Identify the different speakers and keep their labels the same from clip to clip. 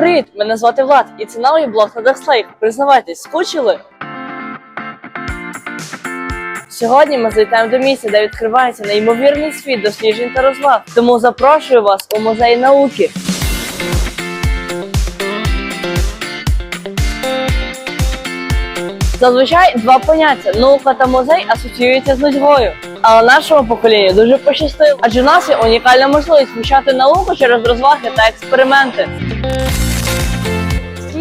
Speaker 1: Привіт! Мене звати Влад, і це новий блог на Декслейк. Признавайтесь, скучили? Сьогодні ми зайдемо до місця, де відкривається неймовірний світ досліджень та розваг. Тому запрошую вас у музей науки. Зазвичай два поняття наука та музей асоціюються з нудьгою. Але нашому поколінню дуже пощастило, адже в нас є унікальна можливість вивчати науку через розваги та експерименти.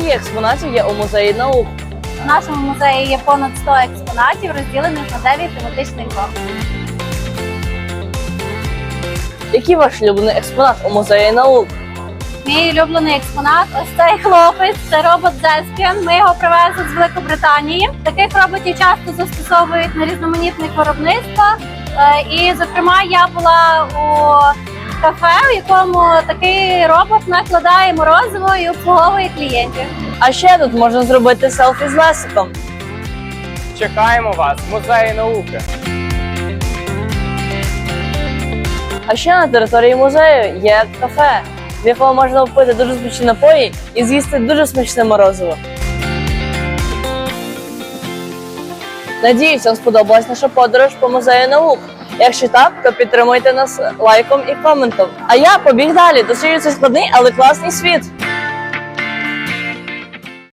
Speaker 1: Скільки експонатів є у музеї наук?
Speaker 2: В нашому музеї є понад 100 експонатів, розділених на 9 тематичних блоків.
Speaker 1: Який ваш улюблений експонат у музеї наук?
Speaker 2: Мій улюблений експонат ось цей хлопець. Це робот Зескін. Ми його привезли з Великобританії. Таких роботів часто застосовують на різноманітних виробництвах. Е, І, зокрема, я була у кафе, в якому такий робот накладає морозиво і обслуговує клієнтів.
Speaker 1: А ще тут можна зробити селфі з Лесиком.
Speaker 3: Чекаємо вас в музеї науки.
Speaker 1: А ще на території музею є кафе, в якому можна впити дуже смачні напої і з'їсти дуже смачне морозиво. Надіюсь, вам сподобалась наша подорож по музею наук. Якщо так, то підтримуйте нас лайком і коментом. А я побіг далі. Досліджую складний, але класний світ.